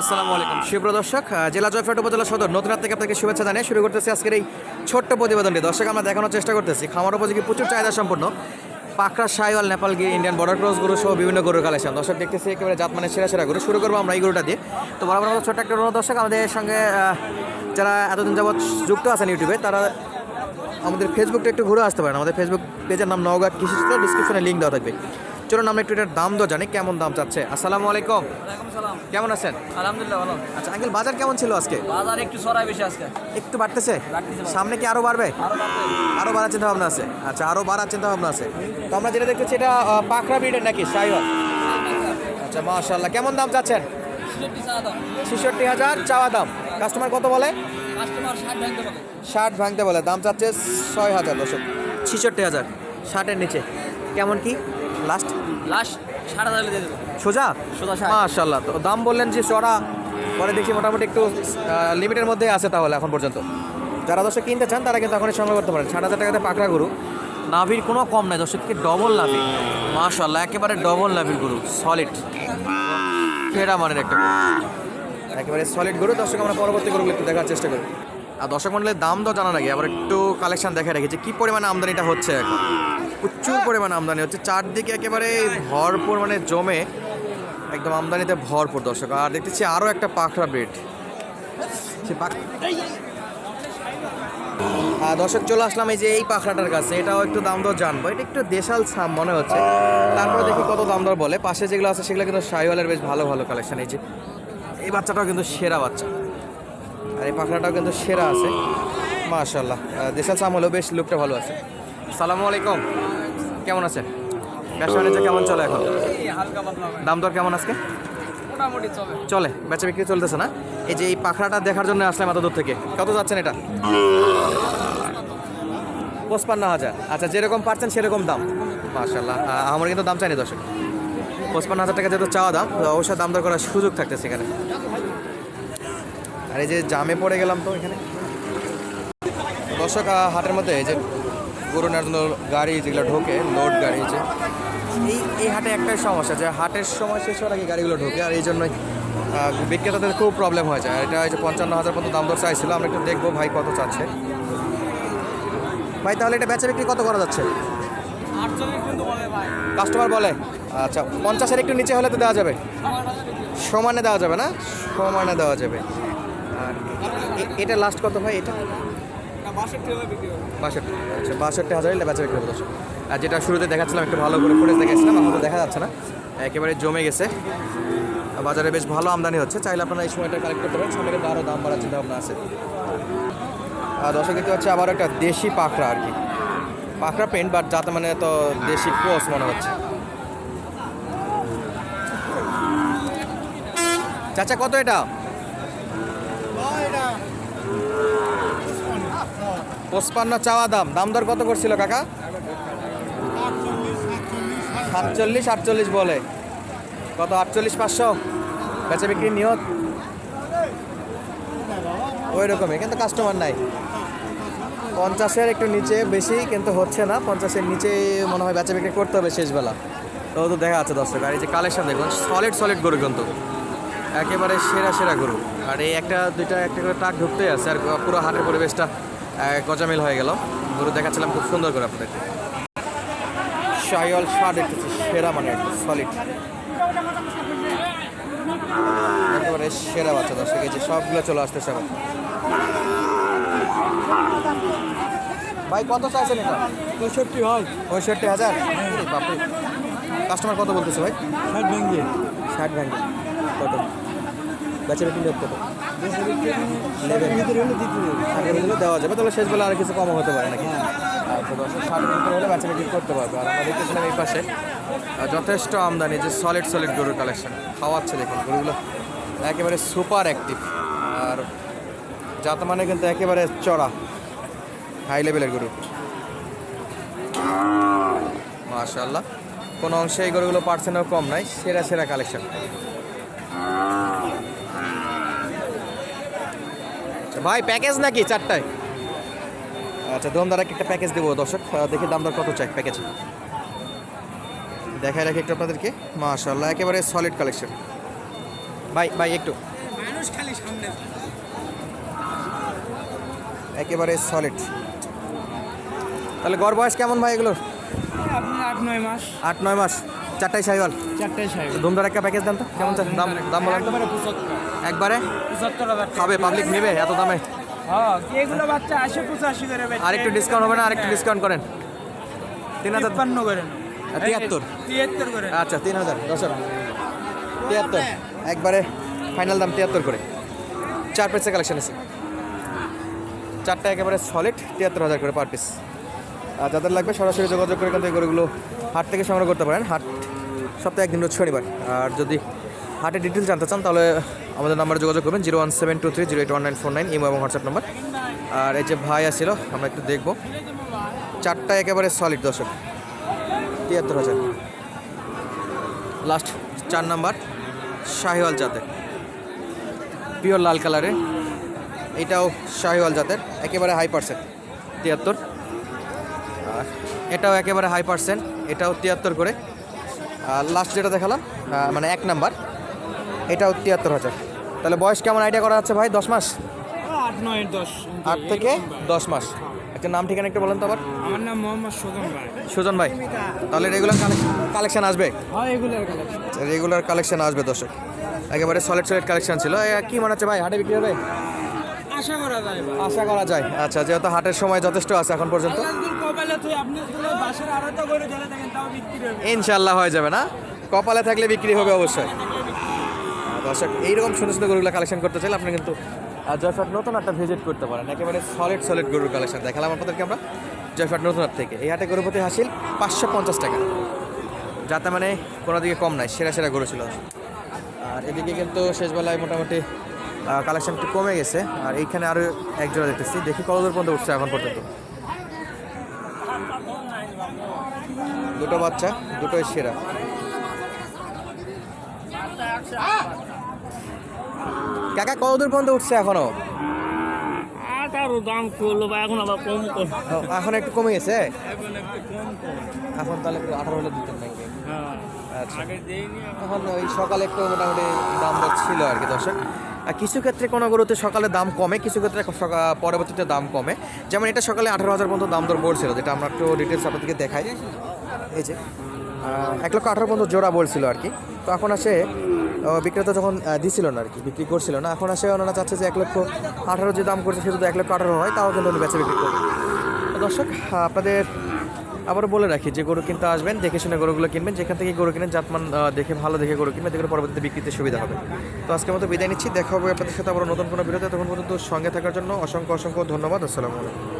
আসসালামু আলাইকুম। সুপ্রিয় দর্শক জেলা জয়ফ্রাট উপজেলা সদর নতুন থেকে আপনাকে শুভেচ্ছা জানিয়ে শুরু করতেছি আজকের এই ছোট্ট প্রতিবেদনটি। দর্শক, আমরা দেখানোর চেষ্টা করতেছি, খামার উপযোগী প্রচুর চাহিদা সম্পন্ন। পাকড়া সাইওয়াল নেপাল গিয়ে ইন্ডিয়ান বর্ডার ক্রস গরু সহ বিভিন্ন গরুর কালেকশন দর্শক, দেখতেছি একেবারে জাত মানে সেরা সেরা গরু। শুরু করব আমরা এই গরুটা দিয়ে। তো বরাবর মতো ছোট্ট একটা দর্শক, আমাদের সঙ্গে যারা এতদিন যাবৎ যুক্ত আছেন ইউটিউবে, তারা আমাদের ফেসবুকটা একটু ঘুরে আসতে পারেন। আমাদের ফেসবুক পেজের নাম নওগাঁ কৃষি ডিসক্রিপশনে লিঙ্ক দেওয়া থাকবে। চলুন আমরা একটু এটার দাম দর জানি কেমন দাম চাচ্ছে। আসসালামু আলাইকুম। কেমন আছেন? আলহামদুলিল্লাহ ভালো। আচ্ছা আঙ্কেল বাজার কেমন ছিল আজকে? বাজার একটু সরাই বেশি আজকে। একটু বাড়তেছে। সামনে কি আরও বাড়বে? আরও বাড়বে। আরও বাড়ার চিন্তা ভাবনা আছে। আচ্ছা আরও বাড়ার চিন্তা ভাবনা আছে। তো আমরা যেটা দেখতেছি এটা পাখরা ব্রিডের নাকি সাইওয়াল আচ্ছা মাশাল্লাহ কেমন দাম চাচ্ছেন? ছেষট্টি হাজার চাওয়া দাম। কাস্টমার কত বলে? কাস্টমার ষাট ভাঙতে বলে। ষাট ভাঙতে বলে। দাম চাচ্ছে ছয় হাজার দশক ছেষট্টি হাজার ষাটের নিচে। কেমন কি? লাস্ট লাস্ট ষাট হাজার দিয়ে দেবো। সোজা? সোজা। মাশাল্লাহ তো দাম বললেন যে চড়া পরে দেখি মোটামুটি একটু লিমিটের মধ্যে আছে তাহলে এখন পর্যন্ত। যারা দর্শক কিনতে চান তারা কিন্তু এখনই সংগ্রহ করতে পারেন। ষাট হাজার টাকাতে পাকড়া গরু নাভির কোনো কম নাই। দর্শককে ডবল নাভি? মাশাল্লাহ একেবারে ডবল নাভির গরু সলিড ফেরা মানের একটা একেবারে সলিড গরু। দর্শক আমরা পরবর্তী গরুগুলো একটু দেখার চেষ্টা করি। আর দর্শক মন্ডলের দাম তো জানা নাকি আবার একটু কালেকশন দেখে রেখেছি। কি পরিমাণে আমদানিটা হচ্ছে এখন? প্রচুর পরিমাণ আমদানি হচ্ছে। চারদিকে একেবারে ভরপুর মানে জমে একদম আমদানিতে ভরপুর দর্শক। আর দেখতেছি আরও একটা পাখরা ব্রিড সে দর্শক, চলে আসলাম এই যে এই পাখরাটার কাছে। এটাও একটু দাম দর জানব। এটা একটু দেশাল ছাম মনে হচ্ছে। তারপরে দেখি কত দাম দর বলে। পাশে যেগুলো আছে, সেগুলো কিন্তু শাহিওয়ালের বেশ ভালো ভালো কালেকশন এই যে, এই বাচ্চাটাও কিন্তু সেরা বাচ্চা। আর এই পাখরাটাও কিন্তু সেরা আছে। মাশাল্লাহ দেশাল ছাম হলেও বেশ লুকটা ভালো আছে। সালামু আলাইকুম। কেমন আছেন ব্যবসা বাণিজ্য কেমন চলে এখন। দাম দর কেমন আজকে? চলে। বেচা বিক্রি চলতেছে না? এই যে এই পাখড়াটা দেখার জন্য আসলাম এত দূর থেকে। কত যাচ্ছেন এটা? পঁচপান্ন হাজার। আচ্ছা যেরকম পারছেন সেরকম দাম। মার্শাল্লাহ আমার কিন্তু দাম চাইনি দর্শক। পঁচপান্ন হাজার টাকা যেহেতু চাওয়া দাম অবশ্যই দাম দর করার সুযোগ থাকতেছে এখানে। আর এই যে জামে পড়ে গেলাম তো এখানে। দর্শক হাটের মধ্যে এই যে গরু নেওয়ার জন্য গাড়ি যেগুলো ঢোকে, লোড গাড়ি যে। এই এই হাটে একটাই সমস্যা যে হাটের সময় শেষ হওয়ার আগে গাড়িগুলো ঢোকে আর এই জন্যই বিক্রেতাদের খুব প্রবলেম হয়ে যায়। আর এটা এই যে পঞ্চান্ন হাজার মতো দাম দর চাইছিল, আমরা একটু দেখব ভাই কত চাচ্ছে। ভাই, তাহলে এটা বেচা বিক্রি কত করা যাচ্ছে? কাস্টমার বলে। আচ্ছা পঞ্চাশের একটু নিচে হলে তো দেওয়া যাবে। সমানে দেওয়া যাবে না? সমানে দেওয়া যাবে। আর এটা লাস্ট কত ভাই, এটা? বাষট্টি আচ্ছা বাষট্টি হাজারই বেচা বিক্রি আর যেটা শুরুতে দেখাচ্ছিলাম, একটু ভালো করে ফুটেজ এখন তো দেখা যাচ্ছে না। একেবারে জমে গেছে। বাজারে বেশ ভালো আমদানি হচ্ছে। চাইলে আপনারা এই সময়টা কালেক্ট করতে পারেন। সামনে কিন্তু আরও দাম বাড়ার চিন্তা ভাবনা আছে। আর দর্শক, দেখতে হচ্ছে আবার একটা দেশি পাখরা আর কি। পাখরা পেন্ট বাট যাতে মানে তো দেশি ক্রস মনে হচ্ছে। চাচা, কত এটা? পঁচপান্ন চাওয়া দাম। দাম দর কত করছিল কাকা? সাতচল্লিশ, আটচল্লিশ বলে। কত? আটচল্লিশ, পাঁচশো? বেচা বিক্রি নিয়ত? ওই রকমই কিন্তু কাস্টমার নাই। পঞ্চাশের একটু নিচে বেশি, কিন্তু হচ্ছে না। পঞ্চাশের নিচে মনে হয় বেচা বিক্রি করতে হবে শেষবেলা। তো তো দেখা যাচ্ছে দর্শক, আর এই যে কালেকশন দেখুন সলিড সলিড গরু কিন্তু। একেবারে সেরা সেরা গরু। আর এই একটা, দুইটা, একটা করে টাক ঢুকতেই আছে, আর পুরো হাটের পরিবেশটা গজামিল হয়ে গেল। গরু দেখাচ্ছিলাম খুব সুন্দর করে আপনাদের শাইওয়াল শার্ট দেখতেছি সেরা মানে সলিড একেবারে সেরা বাচ্চা এই যে সবগুলো চলে আসতেছে আবার ভাই কত চাইছেন এটা? পঁয়ষট্টি হয়। পঁয়ষট্টি হাজার? বাপরে। কাস্টমার কত বলতেছে ভাই? ষাট ভেঙে ষাট ভ্যাঙ্গে কত? বেচারা কিনলে কত? ষাটের ভিতরে হলে দিতে ষাটের দেওয়া যাবে, তাহলে শেষ বেলা আর কিছু কম হতে পারে নাকি? আচ্ছা দশ ষাটের ভিতরে হলে বেচা বিক্রি করতে পারবে। আর আমরা দেখতেছিলাম এই পাশে যথেষ্ট আমদানি, যে সলিড সলিড গরুর কালেকশন খাওয়াচ্ছে দেখুন, গরুগুলো একেবারে সুপার অ্যাক্টিভ আর যাত মানে কিন্তু একেবারে চড়া হাই লেভেলের গরু। মাশাল্লাহ কোনো অংশে এই গরুগুলো পার্সেন্টও কম নাই, সেরা সেরা কালেকশন আচ্ছা ভাই প্যাকেজ নাকি চারটায়? আচ্ছা দমদার একটা প্যাকেজ দেবো দর্শক। দেখি দাম দর কত চাই প্যাকেজ দেখাই রাখি একটু আপনাদেরকে। মাশাল্লাহ একেবারে সলিড কালেকশন ভাই ভাই একটু। মানুষ খালি সামনে। একেবারে সলিড তাহলে গড় বয়স কেমন ভাই এগুলোর? আট নয় মাস। আট নয় মাস। চারটাই সাইওয়াল চারটে সাহেব ধুমধার একটা প্যাকেজ দেন তো কেমন দাম দাম বলেন একবারে খাবে পাবলিক নেবে এত দামে। হ্যাঁ এগুলো বাচ্চা আসে পঁচাশি করে বেচে। আর একটু ডিসকাউন্ট হবে না? আর একটু ডিসকাউন্ট করেন। তিন হাজার তিপ্পান্ন করে আর তিয়াত্তর। তিয়াত্তর করে আচ্ছা তিন হাজার দশ তিয়াত্তর। একবারে ফাইনাল দাম তিয়াত্তর করে। চার পিসের কালেকশন আছে। চারটা একেবারে সলিড তিয়াত্তর হাজার করে পার পিস আর যাদের লাগবে সরাসরি যোগাযোগ করে কিন্তু এই গরুগুলো হাট থেকে সংগ্রহ করতে পারেন। হাট সপ্তাহে একদিন রোজ শনিবার। আর যদি হাটের ডিটেলস জানতে চান, তাহলে আমাদের নাম্বারে যোগাযোগ করবেন, zero one seven two three, zero eight one nine four nine, Imo এবং হোয়াটসঅ্যাপ নাম্বার। আর এই যে ভাই আসছিল আমরা একটু দেখব। চারটা একেবারে সলিড দর্শক। তিয়াত্তর হাজার। লাস্ট চার নাম্বার, শাহিওয়াল জাতের। পিওর লাল কালারের এটাও শাহিওয়াল জাতের, একেবারে হাই পার্সেন্ট তিয়াত্তর। আর এটাও একেবারে হাই পার্সেন্ট এটাও তিয়াত্তর করে। লাস্ট যেটা দেখালাম মানে এক নাম্বার এটাও তিয়াত্তর হাজার। তাহলে বয়স কেমন আইডিয়া করা যাচ্ছে ভাই? দশ মাস? আট নয় দশ আট থেকে দশ মাস। একটা নাম ঠিকানা একটু বলেন তো আবার। আমার নাম মোহাম্মদ সুজন ভাই। সুজন ভাই তাহলে রেগুলার কালেকশন আসবে? হ্যাঁ এগুলোর কালেকশন রেগুলার কালেকশন আসবে দর্শক। একেবারে সলিড সলিড কালেকশন ছিল। কি মনে হচ্ছে ভাই? হাটে বিক্রি হবে? আশা করা যায় আশা করা যায়। আচ্ছা যেহেতু হাটের সময় যথেষ্ট আছে এখন পর্যন্ত। ইনশাল্লাহ হয়ে যাবে না? কপালে থাকলে বিক্রি হবে অবশ্যই। দর্শক এইরকম সুন্দর সুন্দর গরুগুলো কালেকশন করতে চাইলে আপনি কিন্তু জয়ফাট নতুন একটা ভিজিট করতে পারেন। একেবারে সলিড সলিড গরুর কালেকশন দেখালাম আপনাদেরকে আমরা জয়ফাট নতুন হাট থেকে। এই হাটে গরুপতি হাসিল পাঁচশো পঞ্চাশ টাকা। যাতে মানে কোনো দিকে কম নাই সেরা সেরা গরু ছিল। আর এদিকে কিন্তু শেষবেলায় মোটামুটি কালেকশন একটু কমে গেছে। আর এইখানে আরও এক জোড়া দেখতেছি। দেখি কত দূর পর্যন্ত উঠছে এখন পর্যন্ত। দুটো বাচ্চা দুটোই সেরা। কাকা কত দূর পর্যন্ত উঠছে এখনও? আরও দাম করল এখন আবার কম কর এখন একটু কমে গেছে? এখন তাহলে আঠারো হলে দিতেন নাকি? আচ্ছা। আগে এখন ওই সকালে একটু মোটামুটি দাম ছিল আর কি দর্শক। কিছু ক্ষেত্রে কোনো গরুতে সকালে দাম কমে, কিছু ক্ষেত্রে পরবর্তীতে দাম কমে। যেমন এটা সকালে আঠারো হাজার পর্যন্ত দাম দর বলছিল, যেটা আমরা একটু ডিটেলস আপনাদেরকে দেখাই। এই যে এক লক্ষ আঠারো পর্যন্ত জোড়া বলছিল আর কি। তো এখন আসে বিক্রেতা যখন দিছিল না আর কি, বিক্রি করছিল না, এখন আসে ওনারা চাচ্ছে যে এক লক্ষ আঠারো যে দাম করছে, সে যদি এক লক্ষ আঠারো হয়, তাও কিন্তু উনি বিক্রি করবে। তো দর্শক আপনাদের আবারও বলে রাখি, যে গরু কিনতে আসবেন, দেখে শুনে গরুগুলো কিনবেন, যেখান থেকে গরু কিনেন, জাতমান দেখে, ভালো দেখে গরু কিনবেন, দেখে পরবর্তীতে বিক্রিতে সুবিধা হবে। তো আজকের মতো বিদায় নিচ্ছি, দেখা হবে আপনাদের সাথে আবার নতুন কোনো বিরতি তখন পর্যন্ত সঙ্গে থাকার জন্য অসংখ্য অসংখ্য ধন্যবাদ, আসসালামু আলাইকুম।